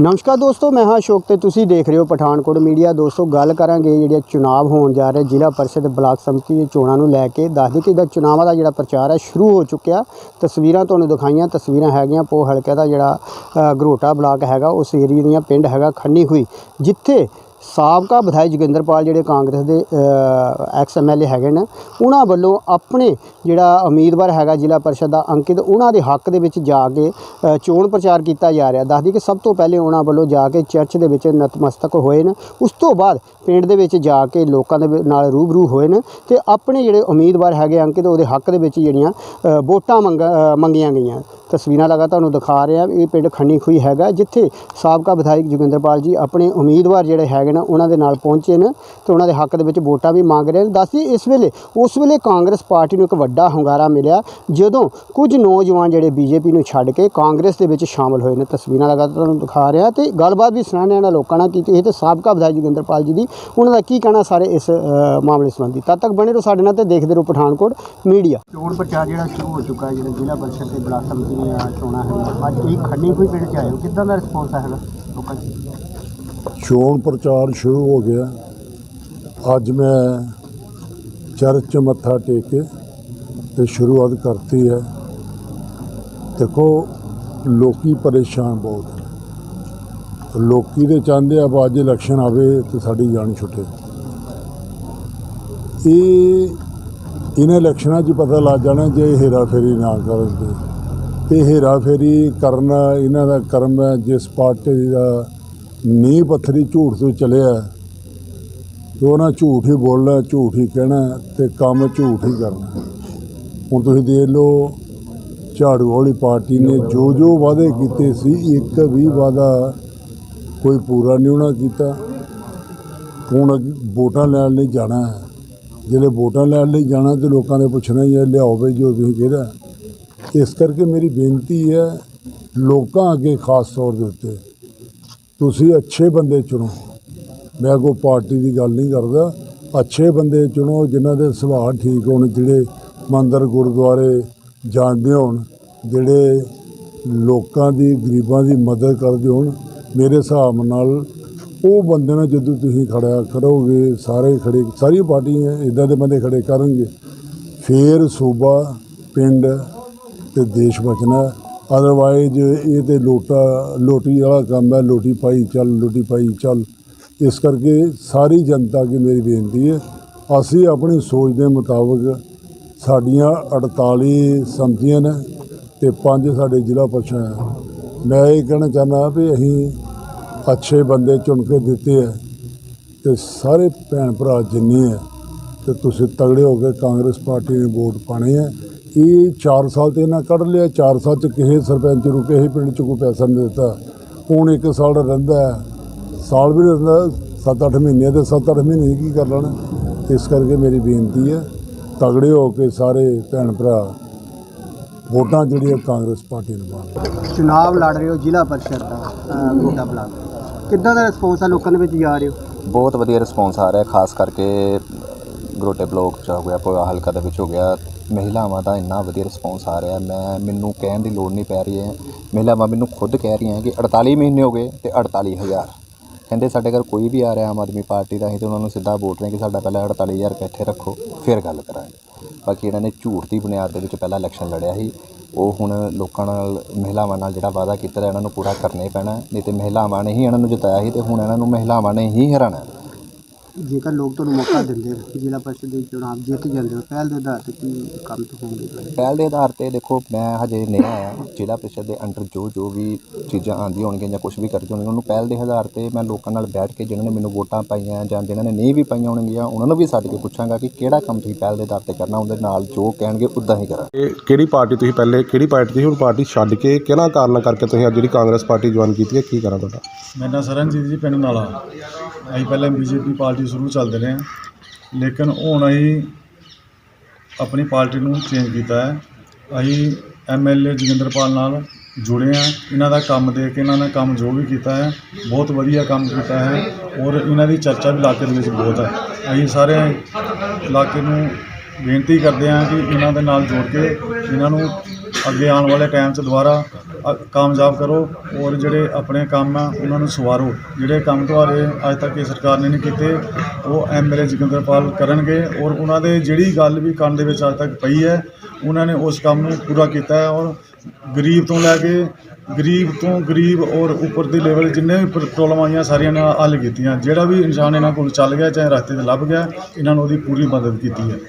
ਨਮਸਕਾਰ ਦੋਸਤੋ, ਮੈਂ ਹਾਂ ਅਸ਼ੋਕ ਤੇ ਤੁਸੀਂ ਦੇਖ ਰਹੇ ਹੋ ਪਠਾਨਕੋਟ ਮੀਡੀਆ। ਦੋਸਤੋ, ਗੱਲ ਕਰਾਂਗੇ ਜਿਹੜੇ ਚੁਣਾਵ ਹੋਣ ਜਾ ਰਹੇ ਜ਼ਿਲ੍ਹਾ ਪਰਿਸ਼ਦ ਬਲਾਕ ਸੰਮਤੀ ਦੇ ਚੋਣਾਂ ਨੂੰ ਲੈ ਕੇ। ਦੱਸ ਦਈਏ ਕਿ ਇਹਦਾ ਚੁਣਾਵਾਂ ਦਾ ਜਿਹੜਾ ਪ੍ਰਚਾਰ ਹੈ, ਸ਼ੁਰੂ ਹੋ ਚੁੱਕਿਆ। ਤਸਵੀਰਾਂ ਤੁਹਾਨੂੰ ਦਿਖਾਈਆਂ। ਤਸਵੀਰਾਂ ਹੈਗੀਆਂ ਪੋ ਹਲਕੇ ਦਾ ਜਿਹੜਾ ਗਰੋਟਾ ਬਲਾਕ ਹੈਗਾ, ਉਸ ਏਰੀਏ ਦੀਆਂ ਪਿੰਡ ਹੈਗਾ ਖੰਨੀ ਹੋਈ ਜਿੱਥੇ ਸਾਬਕਾ ਵਿਧਾਇਕ ਜੋਗਿੰਦਰਪਾਲ ਜਿਹੜੇ ਕਾਂਗਰਸ ਦੇ ਐਕਸ ਐਮਐਲਏ ਹੈਗੇ ਨੇ, ਉਹਨਾਂ ਵੱਲੋਂ ਆਪਣੇ ਜਿਹੜਾ ਉਮੀਦਵਾਰ ਹੈਗਾ ਜ਼ਿਲ੍ਹਾ ਪਰਿਸ਼ਦ ਦਾ ਅੰਕਿਤ, ਉਹਨਾਂ ਦੇ ਹੱਕ ਦੇ ਵਿੱਚ ਜਾ ਕੇ ਚੋਣ ਪ੍ਰਚਾਰ ਕੀਤਾ ਜਾ ਰਿਹਾ। ਦੱਸਦੀ ਕਿ ਸਭ ਤੋਂ ਪਹਿਲੇ ਉਹਨਾਂ ਵੱਲੋਂ ਜਾ ਕੇ ਚਰਚ ਦੇ ਵਿੱਚ ਨਤਮਸਤਕ ਹੋਏ ਨੇ। ਉਸ ਤੋਂ ਬਾਅਦ ਪਿੰਡ ਦੇ ਵਿੱਚ ਜਾ ਕੇ ਲੋਕਾਂ ਦੇ ਨਾਲ ਰੂਬਰੂ ਹੋਏ ਨੇ ਤੇ ਆਪਣੇ ਜਿਹੜੇ ਉਮੀਦਵਾਰ ਹੈਗੇ ਅੰਕਿਤ, ਉਹਦੇ ਹੱਕ ਦੇ ਵਿੱਚ ਜਿਹੜੀਆਂ ਵੋਟਾਂ ਮੰਗ ਮੰਗੀਆਂ ਗਈਆਂ। ਤਸਵੀਰਾਂ ਲਗਾ ਤੁਹਾਨੂੰ ਦਿਖਾ ਰਿਹਾ ਇਹ ਪਿੰਡ ਖੰਨੀ ਖੂਈ ਹੈਗਾ, ਜਿੱਥੇ ਸਾਬਕਾ ਵਿਧਾਇਕ ਜੋਗਿੰਦਰਪਾਲ ਜੀ ਆਪਣੇ ਉਮੀਦਵਾਰ ਜਿਹੜੇ ਹੈਗੇ ਨੇ, ਉਹਨਾਂ ਦੇ ਨਾਲ ਪਹੁੰਚੇ ਨੇ ਤੇ ਉਹਨਾਂ ਦੇ ਹੱਕ ਦੇ ਵਿੱਚ ਵੋਟਾਂ ਵੀ ਮੰਗ ਰਹੇ ਨੇ। ਦੱਸਦੀ, ਇਸ ਵੇਲੇ, ਉਸ ਵੇਲੇ ਕਾਂਗਰਸ ਪਾਰਟੀ ਨੂੰ ਇੱਕ ਵੱਡਾ ਹੁੰਗਾਰਾ ਮਿਲਿਆ, ਜਦੋਂ ਕੁਝ ਨੌਜਵਾਨ ਜਿਹੜੇ ਬੀਜੇਪੀ ਨੂੰ ਛੱਡ ਕੇ ਕਾਂਗਰਸ ਦੇ ਵਿੱਚ ਸ਼ਾਮਲ ਹੋਏ ਨੇ। ਤਸਵੀਰਾਂ ਲਗਾ ਤੁਹਾਨੂੰ ਦਿਖਾ ਰਿਹਾ ਤੇ ਗੱਲਬਾਤ ਵੀ ਸੁਣਾਣੇ ਨਾਲ ਲੋਕਾਂ ਨਾਲ ਕੀਤੀ ਇਹ ਤੇ ਸਾਬਕਾ ਵਿਧਾਇਕ ਜੋਗਿੰਦਰਪਾਲ ਜੀ ਦੀ, ਉਹਨਾਂ ਦਾ ਕੀ ਕਹਿਣਾ ਸਾਰੇ ਇਸ ਮਾਮਲੇ ਸੰਬੰਧੀ। ਤਦ ਤੱਕ ਬਣੇ ਰਹੋ ਸਾਡੇ ਨਾਲ ਤੇ ਦੇਖਦੇ ਰਹੋ ਪਠਾਨਕੋਟ ਮੀਡੀਆ। ਚੋਣ ਪ੍ਰਚਾਰ ਜਿਹੜਾ ਸ਼ੁਰੂ ਹੋ ਚੁੱਕਾ ਹੈ, ਜਿਹੜਾ ਜ਼ਿਲ੍ਹਾ ਪਰਿਸ਼ਦ ਤੇ ਬਲਾਕ ਸੰਮਤੀ ਦੀਆਂ ਚੋਣਾਂ ਹੈ ਅੱਜ ਇਹ ਖੰਨੀ ਕੋਈ ਪਿੰਡ ਚ ਆਏ ਕਿੱਦਾਂ ਦਾ ਰਿਸਪੌਂਸ ਹੈਗਾ ਲੋਕਾਂ ਦਾ ਚੋਣ ਪ੍ਰਚਾਰ ਸ਼ੁਰੂ ਹੋ ਗਿਆ। ਅੱਜ ਮੈਂ ਚਰਚ 'ਚ ਮੱਥਾ ਟੇਕ ਕੇ ਤੇ ਸ਼ੁਰੂਆਤ ਕਰਤੀ ਹੈ। ਦੇਖੋ, ਲੋਕੀ ਪਰੇਸ਼ਾਨ ਬਹੁਤ ਨੇ। ਲੋਕੀ ਦੇ ਚਾਹੁੰਦੇ ਆ ਅੱਜ ਇਲੈਕਸ਼ਨ ਆਵੇ ਤੇ ਸਾਡੀ ਜਾਨ ਛੁੱਟੇ। ਇਹ, ਇਹਨਾਂ ਇਲੈਕਸ਼ਨਾਂ 'ਚ ਪਤਾ ਲੱਗ ਜਾਣਾ ਜੇ ਹੇਰਾ ਫੇਰੀ ਨਾ ਕਰਨ ਤੇ। ਤੇ ਹੇਰਾ ਫੇਰੀ ਕਰਨਾ, ਇਹਨਾਂ ਦਾ ਕਰਮ ਹੈ, ਜਿਸ ਪਾਰਟੀ ਦਾ ਨੀਂਹ ਪੱਥਰੀ ਝੂਠ ਤੋਂ ਚੱਲਿਆ ਤੇ ਉਹਨਾਂ ਝੂਠ ਹੀ ਬੋਲਣਾ, ਝੂਠ ਹੀ ਕਹਿਣਾ ਤੇ ਕੰਮ ਝੂਠ ਹੀ ਕਰਨਾ। ਹੁਣ ਤੁਸੀਂ ਦੇਖ ਲਓ, ਝਾੜੂ ਵਾਲੀ ਪਾਰਟੀ ਨੇ ਜੋ ਜੋ ਵਾਅਦੇ ਕੀਤੇ ਸੀ, ਇੱਕ ਵੀ ਵਾਅਦਾ ਕੋਈ ਪੂਰਾ ਨਹੀਂ ਉਹਨਾਂ ਕੀਤਾ। ਹੁਣ ਵੋਟਾਂ ਲੈਣ ਲਈ ਜਾਣਾ ਹੈ। ਜਿਹੜੇ ਵੋਟਾਂ ਲੈਣ ਲਈ ਜਾਣਾ ਤੇ ਲੋਕਾਂ ਨੇ ਪੁੱਛਣਾ ਹੀ ਲਿਆਓ ਬਈ ਜੋ ਤੁਸੀਂ ਕਿਹਦਾ ਇਸ ਕਰਕੇ ਮੇਰੀ ਬੇਨਤੀ ਹੈ ਲੋਕਾਂ ਅੱਗੇ ਖਾਸ ਤੌਰ ਦੇ ਉੱਤੇ, ਤੁਸੀਂ ਅੱਛੇ ਬੰਦੇ ਚੁਣੋ। ਮੈਂ ਕੋਈ ਪਾਰਟੀ ਦੀ ਗੱਲ ਨਹੀਂ ਕਰਦਾ। ਅੱਛੇ ਬੰਦੇ ਚੁਣੋ ਜਿਨ੍ਹਾਂ ਦੇ ਸੁਭਾਅ ਠੀਕ ਹੋਣ, ਜਿਹੜੇ ਮੰਦਰ, ਗੁਰਦੁਆਰੇ ਜਾਣਦੇ ਹੋਣ, ਜਿਹੜੇ ਲੋਕਾਂ ਦੀ, ਗਰੀਬਾਂ ਦੀ ਮਦਦ ਕਰਦੇ ਹੋਣ। ਮੇਰੇ ਹਿਸਾਬ ਨਾਲ ਉਹ ਬੰਦੇ ਨਾਲ ਜਦੋਂ ਤੁਸੀਂ ਖੜਾ ਕਰੋਗੇ ਸਾਰੇ ਖੜੇ, ਸਾਰੀਆਂ ਪਾਰਟੀਆਂ ਇਦਾਂ ਦੇ ਬੰਦੇ ਖੜੇ ਕਰਨਗੇ। ਫੇਰ ਸੂਬਾ, ਪਿੰਡ ਤੇ ਦੇਸ਼ ਬਚਣਾ। ਅਦਰਵਾਈਜ਼ ਇਹ ਤੇ ਲੋਟਾ, ਲੋਟੀ ਵਾਲਾ ਕੰਮ ਹੈ, ਲੋਟੀ ਪਾਈ ਚੱਲ, ਲੋਟੀ ਪਾਈ ਚੱਲ। ਇਸ ਕਰਕੇ ਸਾਰੀ ਜਨਤਾ ਅੱਗੇ ਮੇਰੀ ਬੇਨਤੀ ਹੈ, ਅਸੀਂ ਆਪਣੀ ਸੋਚ ਦੇ ਮੁਤਾਬਕ ਸਾਡੀਆਂ 48 ਸੰਮਤੀਆਂ ਨੇ ਤੇ ਪੰਜ ਸਾਡੇ ਜ਼ਿਲ੍ਹਾ ਪਰਿਸ਼ਦ ਮੈਂ ਇਹ ਕਹਿਣਾ ਚਾਹੁੰਦਾ ਵੀ ਅਸੀਂ ਅੱਛੇ ਬੰਦੇ ਚੁਣ ਕੇ ਦਿੱਤੇ ਹੈ ਤੇ ਸਾਰੇ ਭੈਣ ਭਰਾ ਜਿੰਨੇ ਹੈ ਤੇ ਤੁਸੀਂ ਤਗੜੇ ਹੋ ਕੇ ਕਾਂਗਰਸ ਪਾਰਟੀ ਨੇ ਵੋਟ ਪਾਣੇ ਹੈ। ਇਹ 4 ਸਾਲ ਤੇ ਇਹਨਾਂ ਕੱਢ ਲਿਆ 4 ਸਾਲ ਚ ਕਿਸੇ ਸਰਪੰਚ ਨੂੰ ਕਿਸੇ ਪਿੰਡ ਚ ਕੋਈ ਪੈਸਾ ਨਹੀਂ ਦਿੱਤਾ। ਹੁਣ ਇੱਕ ਸਾਲ ਰਹਿੰਦਾ ਹੈ। ਸਾਲ ਵੀ ਨਹੀਂ ਰਹਿੰਦਾ 7-8 ਮਹੀਨੇ ਤੇ 7-8 ਮਹੀਨੇ ਕੀ ਕਰ ਲੈਣਾ। ਇਸ ਕਰਕੇ ਮੇਰੀ ਬੇਨਤੀ ਹੈ ਤਗੜੇ ਹੋ ਕੇ ਸਾਰੇ ਭੈਣ ਭਰਾ ਵੋਟਾਂ ਜਿਹੜੀਆਂ ਕਾਂਗਰਸ ਪਾਰਟੀ ਨੂੰ ਪਾਉਣ ਚੁਣਾਵ ਲੜ ਰਹੇ ਹੋ ਜ਼ਿਲ੍ਹਾ ਪਰਿਸ਼ਦ ਦਾ ਗੋਟਾ ਬਲਾਕ ਕਿੱਦਾਂ ਦਾ ਰਿਸਪੌਂਸ ਆ ਲੋਕਾਂ ਦੇ ਵਿੱਚ ਜਾ ਰਹੇ ਹੋ? ਬਹੁਤ ਵਧੀਆ ਰਿਸਪੌਂਸ ਆ ਰਿਹਾ ਖਾਸ ਕਰਕੇ ਗਰੋਟੇ ਬਲੋਕ ਚ ਹੋ ਗਿਆ ਪੋਆ ਹਲਕਾ ਦੇ ਵਿੱਚ ਹੋ ਗਿਆ। ਮਹਿਲਾਵਾਂ ਦਾ ਇੰਨਾ ਵਧੀਆ ਰਿਸਪੌਂਸ ਆ ਰਿਹਾ ਮੈਂ, ਮੈਨੂੰ ਕਹਿਣ ਦੀ ਲੋੜ ਨਹੀਂ ਪੈ ਰਹੀ ਹੈ। ਮਹਿਲਾਵਾਂ ਮੈਨੂੰ ਖੁਦ ਕਹਿ ਰਹੀਆਂ ਕਿ 48 ਮਹੀਨੇ ਹੋ ਗਏ ਤੇ 48000 ਕਹਿੰਦੇ ਸਾਡੇ ਘਰ ਕੋਈ ਵੀ ਆ ਰਿਹਾ ਆਮ ਆਦਮੀ ਪਾਰਟੀ ਦਾ, ਅਸੀਂ ਤਾਂ ਉਹਨਾਂ ਨੂੰ ਸਿੱਧਾ ਵੋਟ ਰਹੇ ਕਿ ਸਾਡਾ ਪਹਿਲਾਂ 48000 ਰੁਪਏ ਇੱਥੇ ਰੱਖੋ, ਫਿਰ ਗੱਲ ਕਰਾਂਗੇ। ਬਾਕੀ ਇਹਨਾਂ ਨੇ ਝੂਠ ਦੀ ਬੁਨਿਆਦ ਦੇ ਵਿੱਚ ਪਹਿਲਾਂ ਇਲੈਕਸ਼ਨ ਲੜਿਆ ਸੀ। ਉਹ ਹੁਣ ਲੋਕਾਂ ਨਾਲ, ਮਹਿਲਾਵਾਂ ਨਾਲ ਜਿਹੜਾ ਵਾਅਦਾ ਕੀਤਾ ਤਾਂ ਇਹਨਾਂ ਨੂੰ ਪੂਰਾ ਕਰਨਾ ਹੀ ਪੈਣਾ ਨਹੀਂ ਤੇ ਮਹਿਲਾਵਾਂ ਨੇ ਹੀ ਇਹਨਾਂ ਨੂੰ ਜਿਤਾਇਆ ਸੀ ਤੇ ਹੁਣ ਇਹਨਾਂ ਨੂੰ ਮਹਿਲਾਵਾਂ ਨੇ ਹੀ ਹਰਾਣਾ ਜੇਕਰ ਲੋਕ ਤੁਹਾਨੂੰ ਮੌਕਾ ਦਿੰਦੇ ਹੋ ਜ਼ਿਲ੍ਹਾ ਪਰਿਸ਼ਦ ਦੇ ਚੁਣਾਵ ਜਿੱਤ ਜਾਂਦੇ ਹੋ ਪਹਿਲ ਦੇ ਆਧਾਰ ਤੇ ਕੀ ਕੰਮ ਤੋਂ ਹੋਣਗੇ ਤੁਹਾਡੇ? ਪਹਿਲ ਦੇ ਆਧਾਰ ਤੇ ਦੇਖੋ ਮੈਂ ਹਜੇ ਨਵਾਂ ਆਇਆ ਜ਼ਿਲ੍ਹਾ ਪ੍ਰੀਸ਼ਦ ਦੇ ਅੰਡਰ ਜੋ ਜੋ ਵੀ ਚੀਜ਼ਾਂ ਆਉਂਦੀਆਂ ਹੋਣਗੀਆਂ ਜਾਂ ਕੁਝ ਵੀ ਕਰਦੇ ਹੋਣਗੇ ਉਹਨੂੰ ਪਹਿਲ ਦੇ ਆਧਾਰ ਤੇ ਮੈਂ ਲੋਕਾਂ ਨਾਲ ਬੈਠ ਕੇ ਜਿਨ੍ਹਾਂ ਨੇ ਮੈਨੂੰ ਵੋਟਾਂ ਪਾਈਆਂ ਜਾਂ ਜਿਨ੍ਹਾਂ ਨੇ ਨਹੀਂ ਵੀ ਪਾਈਆਂ ਹੋਣਗੀਆਂ ਉਹਨਾਂ ਨੂੰ ਵੀ ਸੱਦ ਕੇ ਪੁੱਛਾਂਗਾ ਕਿ ਕਿਹੜਾ ਕੰਮ ਤੁਸੀਂ ਪਹਿਲ ਦੇ ਆਧਾਰ ਤੇ ਕਰਨਾ ਉਹਦੇ ਨਾਲ ਜੋ ਕਹਿਣਗੇ ਉਦਾਂ ਹੀ ਕਰਾਂ ਇਹ ਕਿਹੜੀ ਪਾਰਟੀ ਤੁਸੀਂ ਪਹਿਲੇ ਕਿਹੜੀ ਪਾਰਟੀ ਸੀ ਹੁਣ ਪਾਰਟੀ ਛੱਡ ਕੇ ਕਿਹਨਾਂ ਕਾਰਨ ਕਰਕੇ ਤੁਸੀਂ ਅੱਜ ਜਿਹੜੀ ਕਾਂਗਰਸ ਪਾਰਟੀ ਜੁਆਇਨ ਕੀਤੀ ਹੈ ਕੀ ਕਰਾਂ ਤੁਹਾਡਾ? ਮੇਰਾ ਨਾਂ ਸਰਨਜੀਤ ਜੀ ਪਿੰਡ ਨਾਲਾ। ਅਸੀਂ ਪਹਿਲਾਂ ਬੀਜੇਪੀ ਪਾਰਟੀ ਸ਼ੁਰੂ ਚੱਲਦੇ ਰਹੇ ਹਾਂ ਲੇਕਿਨ ਹੁਣ ਅਸੀਂ ਆਪਣੀ ਪਾਰਟੀ ਨੂੰ ਚੇਂਜ ਕੀਤਾ ਹੈ। ਅਸੀਂ ਐਮਐਲਏ ਜੋਗਿੰਦਰਪਾਲ ਨਾਲ ਜੁੜੇ ਹਾਂ। ਇਹਨਾਂ ਦਾ ਕੰਮ ਦੇਖ ਕੇ ਇਹਨਾਂ ਨੇ ਕੰਮ ਜੋ ਵੀ ਕੀਤਾ ਹੈ, ਬਹੁਤ ਵਧੀਆ ਕੰਮ ਕੀਤਾ ਹੈ ਔਰ ਇਹਨਾਂ ਦੀ ਚਰਚਾ ਵੀ ਇਲਾਕੇ ਦੇ ਵਿੱਚ ਬਹੁਤ ਹੈ। ਅਸੀਂ ਸਾਰੇ ਇਲਾਕੇ ਨੂੰ ਬੇਨਤੀ ਕਰਦੇ ਹਾਂ ਕਿ ਇਹਨਾਂ ਦੇ ਨਾਲ ਜੋੜ ਕੇ ਇਹਨਾਂ ਨੂੰ ਅੱਗੇ ਆਉਣ ਵਾਲੇ ਟਾਈਮ 'ਚ ਦੁਬਾਰਾ ਕਾਮਯਾਬ ਕਰੋ ਔਰ ਜਿਹੜੇ ਆਪਣੇ ਕੰਮ ਆ, ਉਹਨਾਂ ਨੂੰ ਸਵਾਰੋ। ਜਿਹੜੇ ਕੰਮ ਤੁਹਾਡੇ ਅੱਜ ਤੱਕ ਇਹ ਸਰਕਾਰ ਨੇ ਨਹੀਂ ਕੀਤੇ, ਉਹ ਐਮਐਲਏ ਜੋਗਿੰਦਰਪਾਲ ਕਰਨਗੇ ਔਰ ਉਹਨਾਂ ਦੇ ਜਿਹੜੀ ਗੱਲ ਵੀ ਕੰਨ ਦੇ ਵਿੱਚ ਅੱਜ ਤੱਕ ਪਈ ਹੈ, ਉਹਨਾਂ ਨੇ ਉਸ ਕੰਮ ਨੂੰ ਪੂਰਾ ਕੀਤਾ ਹੈ ਔਰ ਗਰੀਬ ਤੋਂ ਲੈ ਕੇ ਗਰੀਬ ਤੋਂ ਗਰੀਬ ਔਰ ਉੱਪਰ ਦੀ ਲੈਵਲ ਜਿੰਨੇ ਵੀ ਪ੍ਰੋਬਲਮ ਆਈਆਂ ਸਾਰੀਆਂ ਨੇ ਹੱਲ ਕੀਤੀਆਂ। ਜਿਹੜਾ ਵੀ ਇਨਸਾਨ ਇਹਨਾਂ ਕੋਲ ਚੱਲ ਗਿਆ, ਚਾਹੇ ਰਸਤੇ 'ਤੇ ਲੱਭ ਗਿਆ, ਇਹਨਾਂ ਨੂੰ ਉਹਦੀ ਪੂਰੀ ਮਦਦ ਕੀਤੀ ਹੈ।